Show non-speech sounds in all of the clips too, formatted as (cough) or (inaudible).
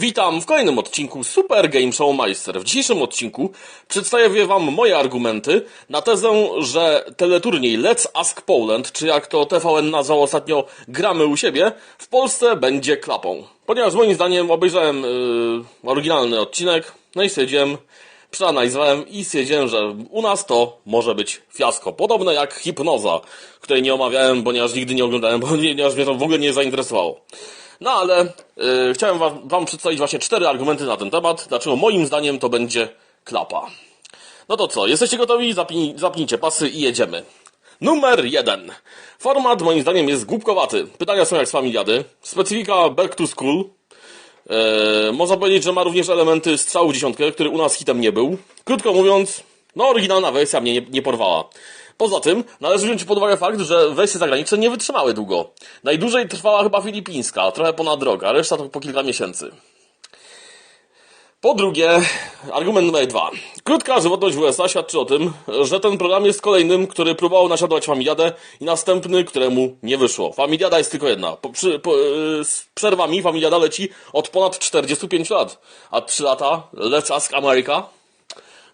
Witam w kolejnym odcinku Super Game Show Meister. W dzisiejszym odcinku przedstawię Wam moje argumenty na tezę, że teleturniej Let's Ask Poland, czy jak to TVN nazwał ostatnio Gramy u siebie, w Polsce będzie klapą. Ponieważ moim zdaniem obejrzałem yy, oryginalny odcinek, no i stwierdziłem, przeanalizowałem i stwierdziłem, że u nas to może być fiasko. Podobne jak Hipnoza, której nie omawiałem, ponieważ nigdy nie oglądałem, (laughs) ponieważ mnie to w ogóle nie zainteresowało. No ale y, chciałem wam, wam przedstawić właśnie cztery argumenty na ten temat, dlaczego moim zdaniem to będzie klapa. No to co, jesteście gotowi? Zapnij, zapnijcie pasy i jedziemy. Numer jeden. Format moim zdaniem jest głupkowaty. Pytania są jak z familiady. Specyfika Back to School. E, można powiedzieć, że ma również elementy strzału dziesiątkę, który u nas hitem nie był. Krótko mówiąc, no oryginalna wersja mnie nie, nie porwała. Poza tym, należy wziąć pod uwagę fakt, że wersje zagraniczne nie wytrzymały długo. Najdłużej trwała chyba filipińska, trochę ponad rok, a reszta to po kilka miesięcy. Po drugie, argument numer dwa. Krótka żywotność w USA świadczy o tym, że ten program jest kolejnym, który próbował naśladować Familiadę i następny, któremu nie wyszło. Familiada jest tylko jedna. Po, przy, po, yy, z przerwami Familiada leci od ponad 45 lat. A 3 lata Let's Ask America?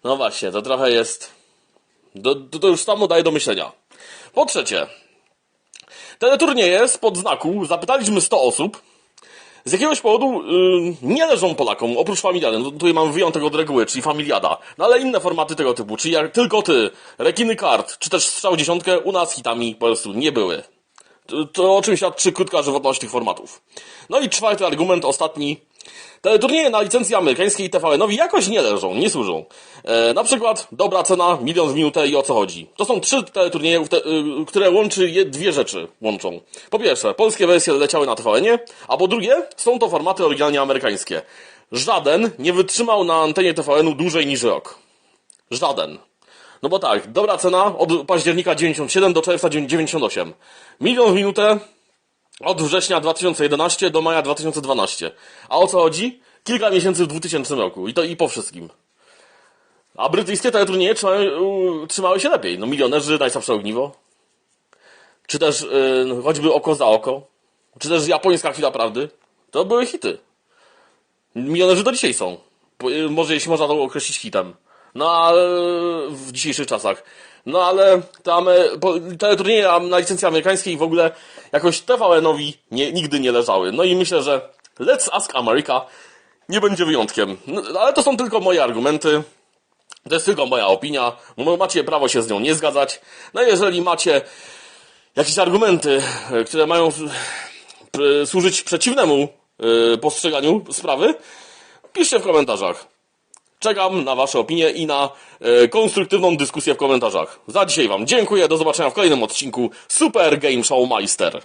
No właśnie, to trochę jest... To, to, już samo daje do myślenia. Po trzecie, teleturnieje spod znaku zapytaliśmy 100 osób, z jakiegoś powodu yy, nie leżą Polakom, oprócz Familiady. No, tutaj mam wyjątek od reguły, czyli Familiada. No ale inne formaty tego typu, czyli jak tylko ty, Rekiny Kart, czy też Strzał Dziesiątkę, u nas hitami po prostu nie były. To, to o czym świadczy krótka żywotność tych formatów. No i czwarty argument, ostatni. Teleturnieje na licencji amerykańskiej TVN-owi jakoś nie leżą, nie służą. E, na przykład dobra cena, milion w minutę i o co chodzi. To są trzy teleturnieje, te, y, które łączy je dwie rzeczy łączą. Po pierwsze, polskie wersje leciały na TVN-ie, a po drugie, są to formaty oryginalnie amerykańskie. Żaden nie wytrzymał na antenie TVN-u dłużej niż rok. Żaden. No bo tak, dobra cena od października 97 do czerwca 98. Milion w minutę od września 2011 do maja 2012. A o co chodzi? Kilka miesięcy w 2000 roku. I to i po wszystkim. A brytyjskie teleturnieje trzymały, trzymały się lepiej. No milionerzy, najsłabsze ogniwo. Czy też yy, choćby oko za oko. Czy też japońska chwila prawdy. To były hity. Milionerzy do dzisiaj są. Yy, Może jeśli można to określić hitem. No ale w dzisiejszych czasach. No ale tam teleturnieje na licencji amerykańskiej w ogóle jakoś TVN-owi nie, nigdy nie leżały. No i myślę, że Let's Ask America nie będzie wyjątkiem. No, ale to są tylko moje argumenty. To jest tylko moja opinia. Macie prawo się z nią nie zgadzać. No jeżeli macie jakieś argumenty, e, które mają p- służyć przeciwnemu e, postrzeganiu sprawy, piszcie w komentarzach. Czekam na Wasze opinie i na e, konstruktywną dyskusję w komentarzach. Za dzisiaj Wam dziękuję, do zobaczenia w kolejnym odcinku Super Game Show Meister.